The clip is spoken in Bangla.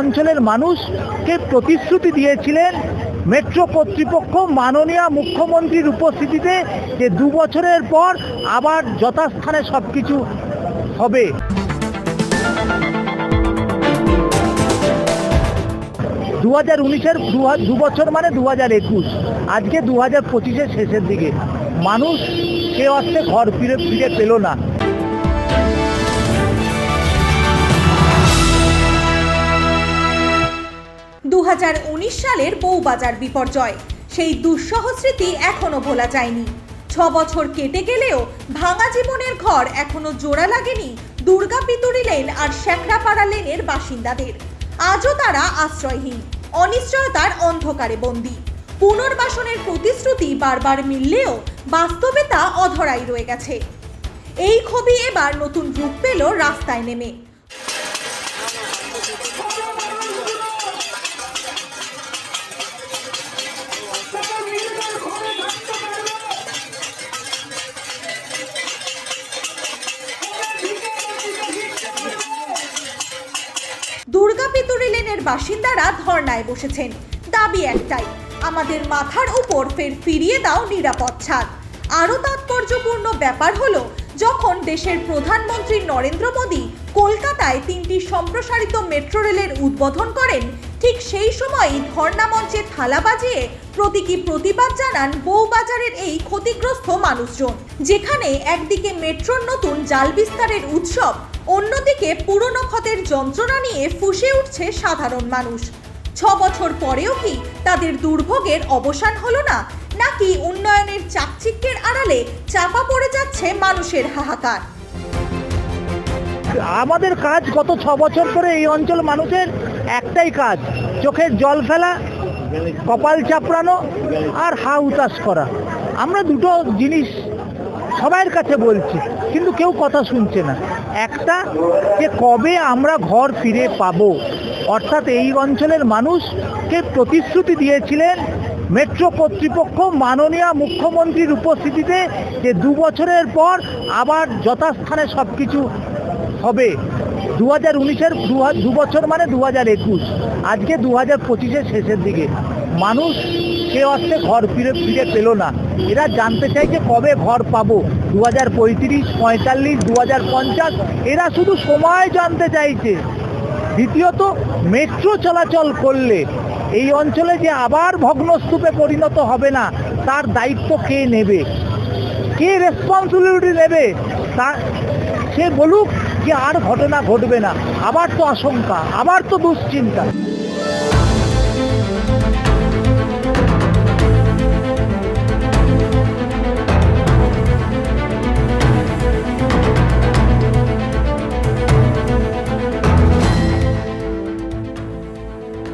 অঞ্চলের মানুষকে প্রতিশ্রুতি দিয়েছিলেন মেট্রো কর্তৃপক্ষ মাননীয় মুখ্যমন্ত্রীর উপস্থিতিতে যে দু বছরের পর আবার যথাস্থানে সব কিছু হবে। দু হাজার উনিশের দু বছর মানে দু হাজার একুশ। আজকে দু হাজার পঁচিশের শেষের দিকে। মানুষ সে অর্থে ঘর ফিরে ফিরে পেল না। দু হাজার উনিশ সালের বউবাজার বিপর্যয়। সেই দুঃসহ স্মৃতি এখনও ভোলা যায়নি। ছ বছর কেটে গেলেও ভাঙা জীবনের ঘর এখনও জোড়া লাগেনি দুর্গা পিতুরি লেন আর শেখরাপাড়া লেনের বাসিন্দাদের। আজও তারা আশ্রয়হীন, অনিশ্চয়তার অন্ধকারে বন্দী। পুনর্বাসনের প্রতিশ্রুতি বারবার মিললেও বাস্তবে তা অধরাই রয়ে গেছে। এই ক্ষোভই এবার নতুন রূপ পেল রাস্তায় নেমে। দুর্গা পিতুরি লেনের বাসিন্দারা ধর্নায় বসেছেন। দাবি একটাই, আমাদের মাথার উপর ফের ফিরিয়ে দাও নিরাপদ ছাদ। আরও তাৎপর্যপূর্ণ ব্যাপার হলো, যখন দেশের প্রধানমন্ত্রী নরেন্দ্র মোদী কলকাতায় তিনটি সম্প্রসারিত মেট্রো রেলের উদ্বোধন করেন, ঠিক সেই সময়ই ধর্ণা মঞ্চে থালা বাজিয়ে প্রতীকী প্রতিবাদ জানান বউবাজারের এই ক্ষতিগ্রস্ত মানুষজন, যেখানে একদিকে মেট্রোর নতুন জাল বিস্তারের উৎসব অন্যদিকে পুরনো ক্ষতের যন্ত্রণা নিয়ে ফুঁসে উঠছে সাধারণ মানুষ। ছ বছর পরেও কি তাদের দুর্ভোগের অবসান হলো না, নাকি উন্নয়নের চাকচিক্যের আড়ালে চাপা পড়ে যাচ্ছে মানুষের হাহাকার? আমাদের কাজ গত ছ বছর ধরে এই অঞ্চল মানুষের একটাই কাজ, চোখের জল ফেলা, কপাল চাপড়ানো আর হা উতাস করা। আমরা দুটো জিনিস সবার কাছে বলছি, কিন্তু কেউ কথা শুনছে না। একটা যে কবে আমরা ঘর ফিরে পাব? অর্থাৎ এই অঞ্চলের মানুষকে প্রতিশ্রুতি দিয়েছিলেন মেট্রো কর্তৃপক্ষ, মাননীয় মুখ্যমন্ত্রীর উপস্থিতিতে যে দু বছরের পর আবার যথাস্থানে সব কিছু হবে। দু হাজার উনিশের দু বছর মানে দু হাজার একুশ। আজকে দু হাজার পঁচিশের শেষের দিকে। মানুষ সে অর্থে ঘর ফিরে ফিরে পেল না। এরা জানতে চাইছে কবে ঘর পাবো। দু হাজার পঁয়ত্রিশ, পঁয়তাল্লিশ দু হাজার পঞ্চাশ, এরা শুধু সময় জানতে চাইছে। দ্বিতীয়ত, মেট্রো চলাচল করলে এই অঞ্চলে যে আবার ভগ্নস্তূপে পরিণত হবে না, তার দায়িত্ব কে নেবে? কে রেসপন্সিবিলিটি নেবে? তা সে বলুক যে আর ঘটনা ঘটবে না। আবার তো আশঙ্কা, আবার তো দুশ্চিন্তা।